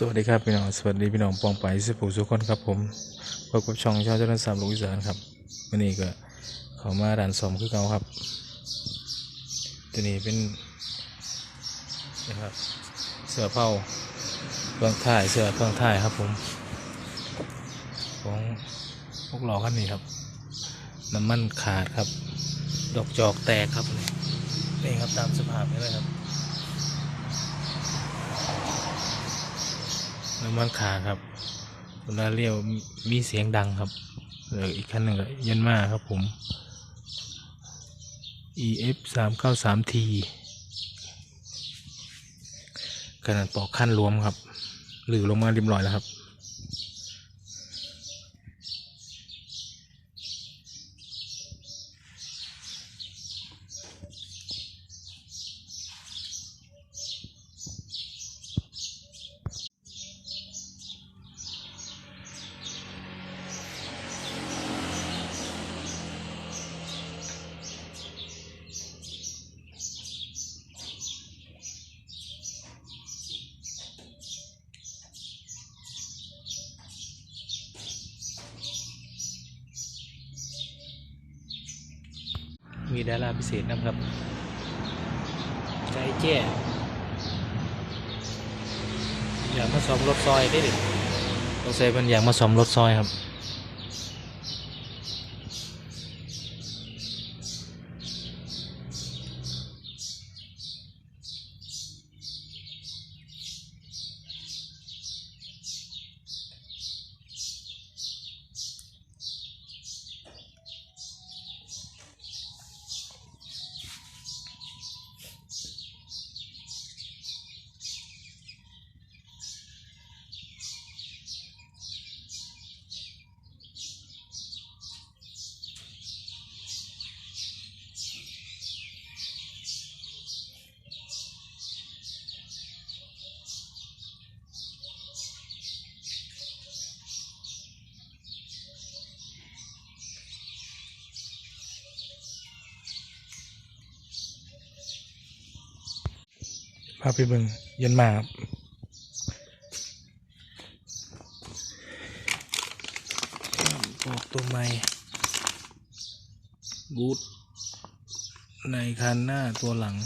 สวัสดีครับพี่น้องสวัสดีพี่น้องปองไปสิผู้สุขคนครับผมพบกับช่องชาวเจริญสามลูกอีสานครับวันนี้ก็เขามาด่านสมคือเก่าครับ ตัวนี้เป็นนะครับเสื้อเผาเครื่องถ่ายเสื้อเครื่องถ่ายครับผมของพวกเราคันนี้ครับน้ำมันขาดครับ ดอกจอกแตกครับนี่นี่ครับตามสภาพนี้เลยครับ น้ำมันขาครับเวลาเลี้ยวมีเสียงดังครับแล้วอีกคันหนึ่งก็ยันมาครับผม EF สามเก้าสาม T ขนาดปอกขั้นรวมครับ หรือลงมาริมรอยแล้วครับ มีดาราพิเศษนะครับ ใจแจ้อยากมาซ้อมรถซอยได้ดิต้องใส่เป็นอยากมาซ้อมรถซอยครับาไปเบิ่งเยันมาครับออกตัวใหม่บูทในคันหน้าตัวหลัง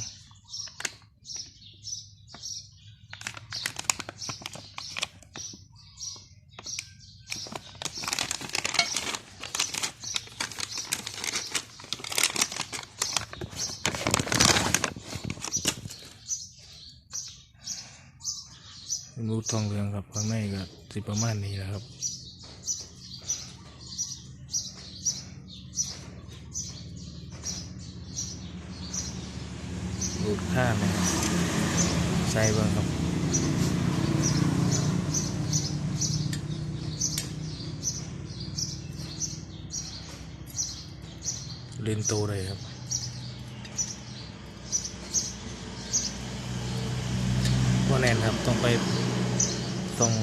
ูทองเหลืองครับข้างในก็สิประมาณนี้แหละครับรูดข้ามนะครับใส่เบิ้งครับเลนโตเลยครับว่าแน่นครับ ต้องไป ต้อง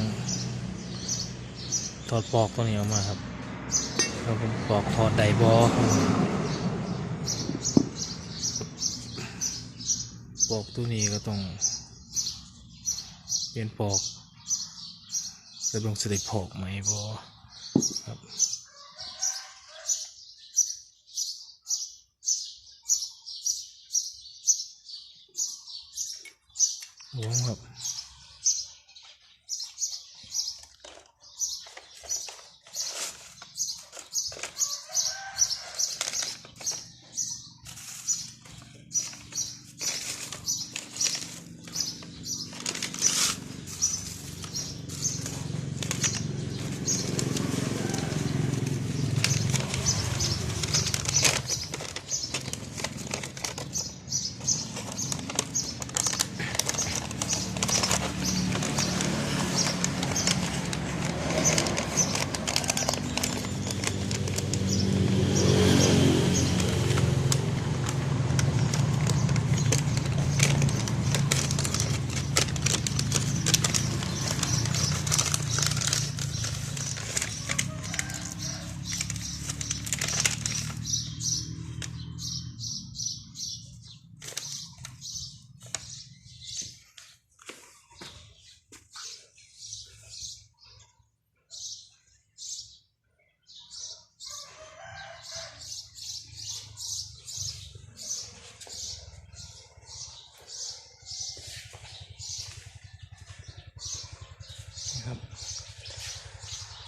ถอดปลอกตัวนี้ออกมาครับแล้วผมปลอกถอดไดบอปลอกตัวนี้ก็ต้องเปลี่ยนปลอกจะลงสไลปอกไหมบอครับวงครับ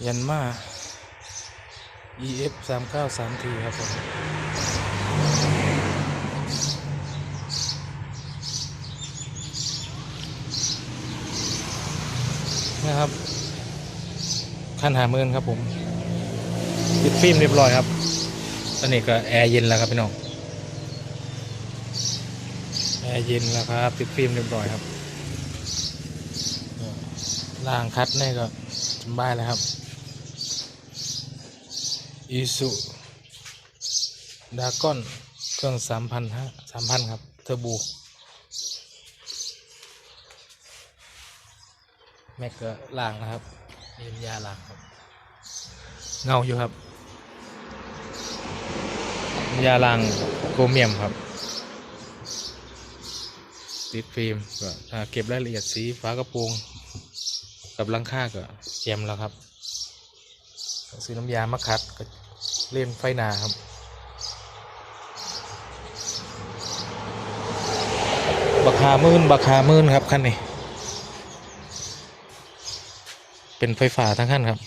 ยันมา EF 3 9 3 t ครับผมนะครับคันหาเมินครับผมติดฟิล์มเรียบร้อยครับตอนนี้ก็แอร์เย็นแล้วครับพี่น้องแอร์เย็นแล้วครับติดฟิล์มเรียบร้อยครับล่างคัดนี่ก็สบายแล้วครับ อีสุดากอนเครื่องสามพันฮะสามพันครับเทอร์โบแม็กก็ล่างนะครับเย็นยาล่างครับ เงาอยู่ครับยาลังโครเมียมครับ ติดฟิล์มก็เก็บรายละเอียดสีฟ้ากระโปรง กับลังค่าก็แจมแล้วครับซื้อน้ำยามาคัดก็ เลนไฟหนาครับบักหามื่นบักหามื่นครับคันนี้ เป็นไฟฟ้าทั้งคันครับ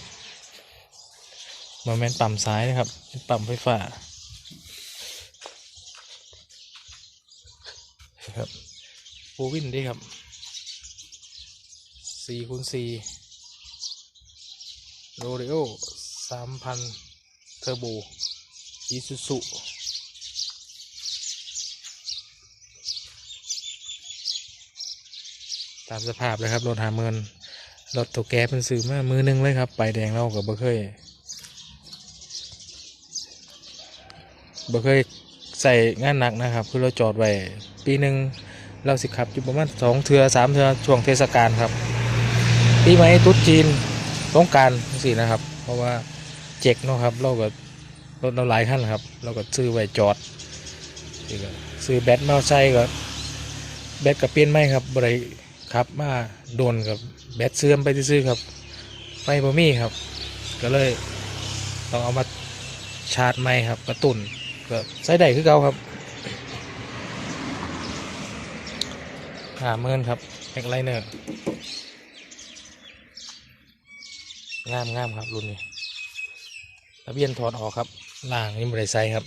มาแมนปั๊มซ้ายนะครับปั๊มไฟฟ้าครับโบวินด้วยครับสี่คูณสี่โรเรโอสามพัน เทอร์โบอีซูซุตามสภาพเลยครับ รถหาเมินรถตัวแก๊สเป็นสื่อมามือหนึงเลยครับ ไปแดงเรากับเบ่เคยเบ่เคยใส่งานหนักนะครับ คือเราจอดไว้ปีหนึ่งเราสิขับอยู่ประมาณสองเทือสามเทือช่วงเทศกาลครับปีใหม่ตรุษจีนต้องการสินะครับ เพราะว่า เจ็กเนาะครับเราก็รถเราหลายขั้นครับ เราก็ซื้อไว้จอดซื้อแบตมาใส่ก็แบตกับเปลี่ยนไม่ครับบริครับมาโดนกับแบตเสื่อมไปซื้อครับไฟบ่มีครับ ก็เลยต้องเอามาชาร์จไม่ครับกระตุนก็ใส่ได้คือเก่าครับหาเมินครับแม็กไลเนอร์งามงามครับรุ่นนี้ ทะเบียนถอดออกครับล่างนี่บริไซครับ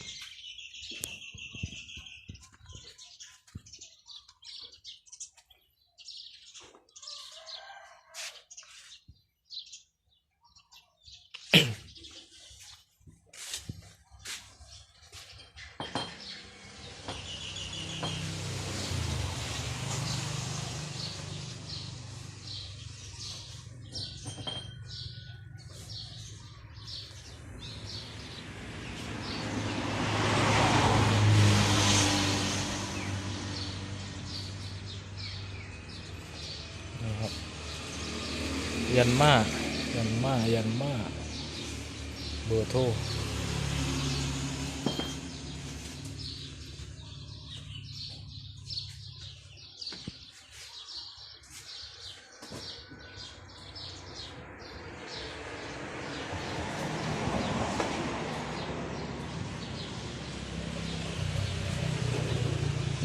นะครับ ยันมายันมายันมาเบอร์โทร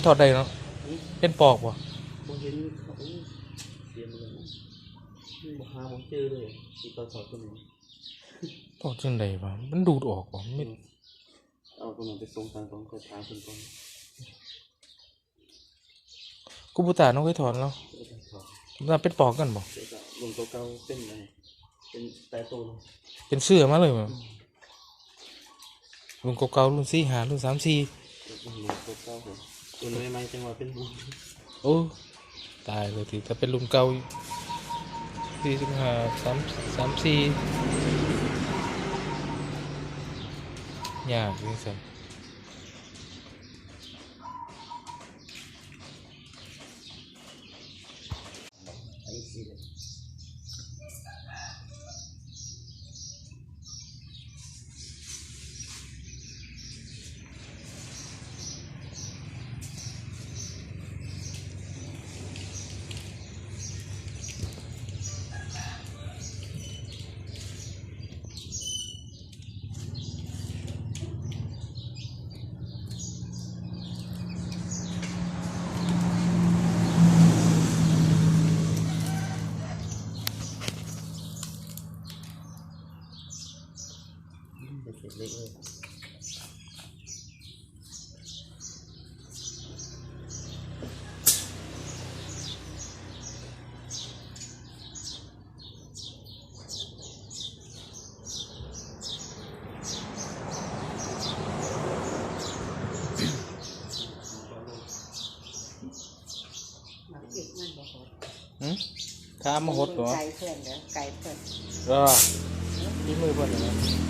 ถอดได้เนาะเป็นปอกวะ ผมเห็นเขาเสียมือนะบอกหาผมเจอเลย ที่ตอนสอบตัวนี้ถอดจังไดวะมันดูดออกวะไม่เอาตัวนั้นไปส่งทางตรงคอยถามคนก่อนกูบูตาน้องเคยถอนแล้วเดี๋ยวจะสอบมันเป็นปอกกันบ่เดี๋ยวจะลงตัวเก่าเป็นไงเป็นแต่ตัวลงเป็นเสื้อมาเลยมั้งรุ่นเก่าๆรุ่นสี่หารุ่นสามสี่เดี๋ยวลงตัวเก่าผมตัวนี้ไม่จังหวะเป็นบุญโอ้ตายเลยทีถ้าเป็นรุ่นเก่า สี่สิบห้าสามส ข้ามมาหดเหรอไก่เพื่อนเด้อไก่เพื่อนรอที่มือเพิ่นเหรอ